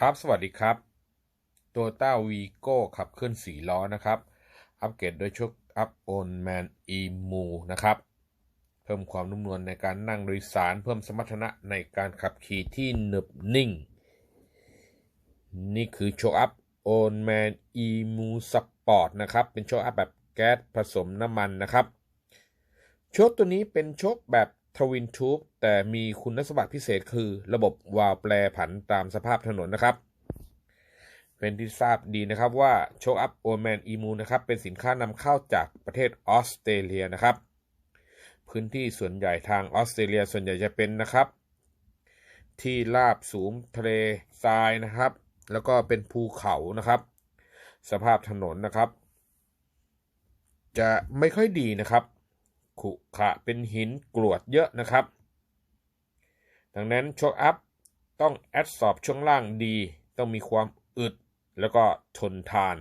ครับ สวัสดีครับ t o y o ต้าวีโก้ขับเคลื่อน4ล้อนะครับ อัปเกรดโดยชุดอัพโอนแมนอีมูนะครับ เพิ่มความนุ่มนวลในการนั่งโดยสาร เพิ่มสมรรถนะในการขับขี่ที่หนึบนิ่ง นี่คือโชว์อัพโอนแมนอีมูสปอร์ตนะครับ เป็นโชว์อัพแบบแก๊สผสมน้ำมันนะครับ โชคตัวนี้เป็นโชคแบบ ทวินทูบแต่มีคุณสมบัติพิเศษคือระบบวาล์วแปรผันตามสภาพถนนนะครับ เป็นที่ทราบดีนะครับว่าโชคอัพโอแมนอีมูนะครับเป็นสินค้านำเข้าจากประเทศออสเตรเลียนะครับ พื้นที่ส่วนใหญ่ทางออสเตรเลียส่วนใหญ่จะเป็นนะครับ ที่ราบสูงทะเลทรายนะครับ แล้วก็เป็นภูเขานะครับ สภาพถนนนะครับ จะไม่ค่อยดีนะครับ ขุขะเป็นหินกรวดเยอะนะครับ ดังนั้นโชคอัพต้องแอดสอบช่วงล่างดี ต้องมีความอึดแล้วก็ทนทาน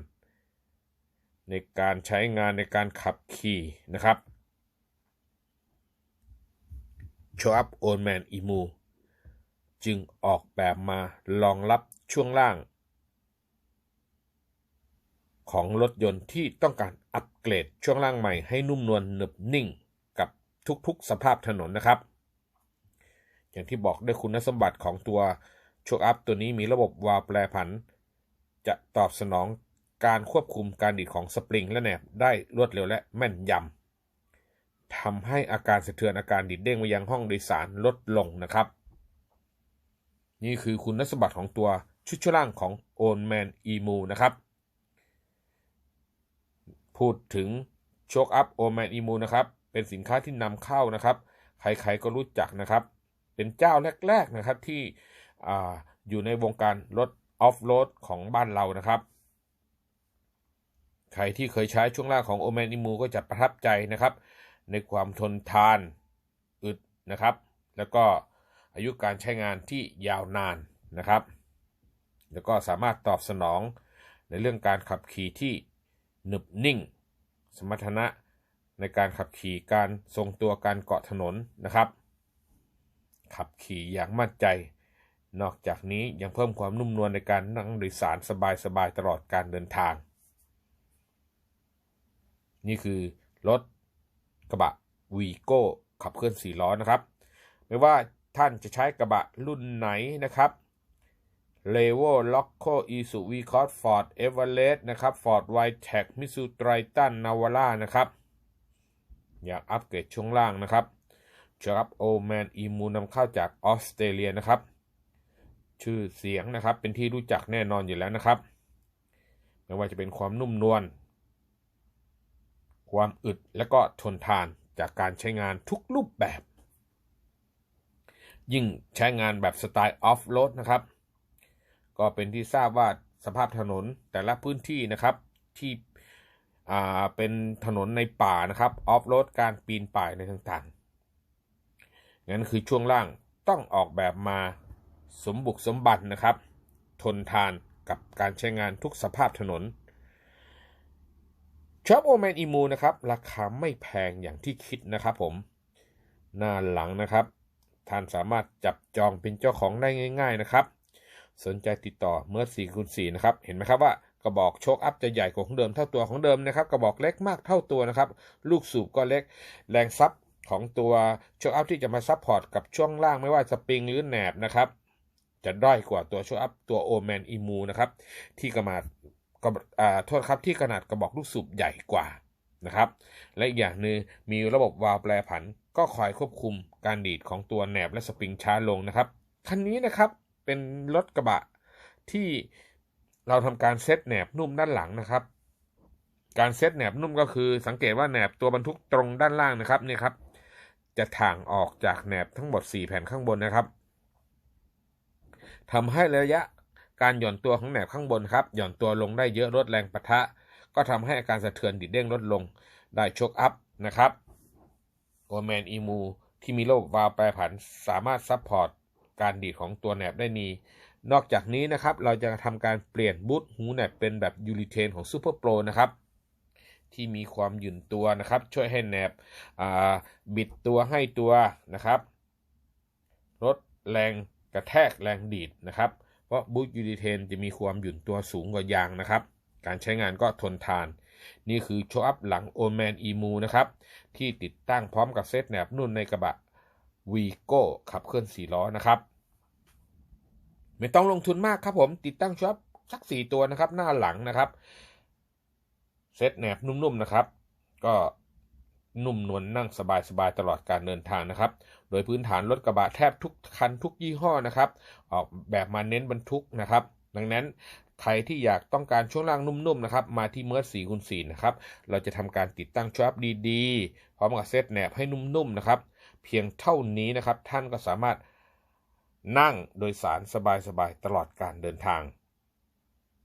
ในการใช้งานในการขับขี่นะครับโชอัพโอนแมนอีมูจึงออกแบบมารองรับช่วงล่าง ของรถยนต์ที่ต้องการอัปเกรดช่วงล่างใหม่ให้นุ่มนวลหนึบนิ่ง ทุกๆ สภาพถนนนะครับ อย่างที่บอกด้วยคุณสมบัติของตัวโชคอัพตัวนี้มีระบบวาล์วแปรผัน จะตอบสนองการควบคุมการดีดของสปริงและแหนบได้รวดเร็วและแม่นยำทำให้อาการสะเทือนอาการดิดเด้งไปยังห้องโดยสารลดลงนะครับ นี่คือคุณสมบัติของตัวชุดช่วล่างของ o n Man e m u นะครับ พูดถึงโชคอัพ o n Man e m u นะครับ เป็นสินค้าที่นำเข้านะครับ ใครๆก็รู้จักนะครับ เป็นเจ้าแรกๆนะครับที่ออยู่ในวงการรถออฟโรดของบ้านเรานะครับ ใครที่เคยใช้ช่วงล่างของโอแมนอิมูก็จะประทับใจนะครับ ในความทนทานอึดนะครับ แล้วก็อายุการใช้งานที่ยาวนานนะครับ แล้วก็สามารถตอบสนองในเรื่องการขับขี่ที่หนึบนิ่ง สมรรถนะ ในการขับขี่การทรงตัวการเกาะถนนนะครับ ขับขี่อย่างมั่นใจ นอกจากนี้ยังเพิ่มความนุ่มนวลในการนั่งโดยสารสบายๆตลอดการเดินทาง นี่คือรถกระบะวีโก้ขับเคลื่อน4ล้อนะครับ ไม่ว่าท่านจะใช้กระบะรุ่นไหนนะครับเลโวล็อกโคอีซูวีคอร์ดฟอร์ดเอเวอเรสต์นะครับฟอร์ดไวท์แท็กมิสูไตรตันนาวาร่านะครับ อยากอัปเกรดช่วงล่างนะครับชครับโอแมนอีมูนำเข้าจากออสเตรเลียนะครับ ชื่อเสียงนะครับเป็นที่รู้จักแน่นอนอยู่แล้วนะครับ ไม่ว่าจะเป็นความนุ่มนวลความอึดและก็ทนทานจากการใช้งานทุกรูปแบบ ยิ่งใช้งานแบบสไตล์ออฟโรดนะครับ ก็เป็นที่ทราบว่าสภาพถนนแต่ละพื้นที่นะครับที่ อ่าเป็นถนนในป่านะครับออฟโรดการปีนป่ายในต่างๆงั้นคือช่วงล่างต้องออกแบบมาสมบุกสมบันนะครับ ทนทานกับการใช้งานทุกสภาพถนนช็อปโอแมนอีมูนะครับ ราคาไม่แพงอย่างที่คิดนะครับผม หน้าหลังนะครับ ท่านสามารถจับจองเป็นเจ้าของได้ง่าย ๆนะครับ สนใจติดต่อเมื่อ4คูณ4นะครับ เห็นไหมครับว่า กระบอกโชคอัพจะใหญ่กว่าของเดิมเท่าตัวของเดิมนะครับ กระบอกเล็กมากเท่าตัวนะครับ ลูกสูบก็เล็ก แรงซับของตัวโชคอัพที่จะมาซับพอร์ตกับช่วงล่างไม่ว่าสปริงหรือแหนบนะครับ จะด้อยกว่าตัวโชคอัพตัวโอแมนอีมูนะครับ ที่กระมาดกระอ่าโทษครับที่ขนาดกระบอกลูกสูบใหญ่กว่านะครับ และอีกอย่างหนึ่งมีระบบวาล์วแปรผัน ก็คอยควบคุมการดีดของตัวแหนบและสปริงช้าลงนะครับ คันนี้นะครับเป็นรถกระบะที่ เราทำการเซตแหนบนุ่มด้านหลังนะครับ การเซตแหนบนุ่มก็คือ สังเกตว่าแหนบตัวบรรทุกตรงด้านล่างนะครับนี่ครับ จะถ่างออกจากแหนบทั้งหมด 4 แผ่นข้างบนนะครับทำให้ระยะการหย่อนตัวของแหนบข้างบนครับหย่อนตัวลงได้เยอะลดแรงปะทะ ก็ทำให้อาการสะเทือนดิดเด้งลดลงได้ชกอัพนะครับโอแมนอีมูที่มีระบบวาล์วแปรผันสามารถซับพอร์ตการดีดของตัวแหนบได้ดี นอกจากนี้นะครับเราจะทำการเปลี่ยนบูทหูแนบเป็นแบบยูริเทนของซูเปอร์โปรนะครับที่มีความหยุ่นตัวนะครับ ช่วยให้แหนบบิดตัวให้ตัวนะครับลดแรงกระแทกแรงดีดนะครับ เพราะบูทยูริเทนจะมีความหยุ่นตัวสูงกว่ายางนะครับ การใช้งานก็ทนทาน นี่คือโชว์อัพหลังโอแมนอีมูนะครับ ที่ติดตั้งพร้อมกับเซตแหนบนุ่นในกระบะวีโก้ขับเคลื่อน4ล้อนะครับ ไม่ต้องลงทุนมากครับผม ติดตั้งช็อปสัก4ตัวนะครับ หน้าหลังนะครับ เซตแหนบนุ่มๆนะครับ ก็นุ่มนวลนั่งสบายๆตลอดการเดินทางนะครับ โดยพื้นฐานรถกระบะแทบทุกคันทุกยี่ห้อนะครับ ออกแบบมาเน้นบรรทุกนะครับ ดังนั้นใครที่อยากต้องการช่วงล่างนุ่มๆนะครับ มาที่เมิร์สี่คูณสีนะครับ เราจะทำการติดตั้งช็อปดีๆ พร้อมกับเซตแหนบให้นุ่มๆนะครับ เพียงเท่านี้นะครับ ท่านก็สามารถ นั่งโดยสารสบายๆตลอดการเดินทาง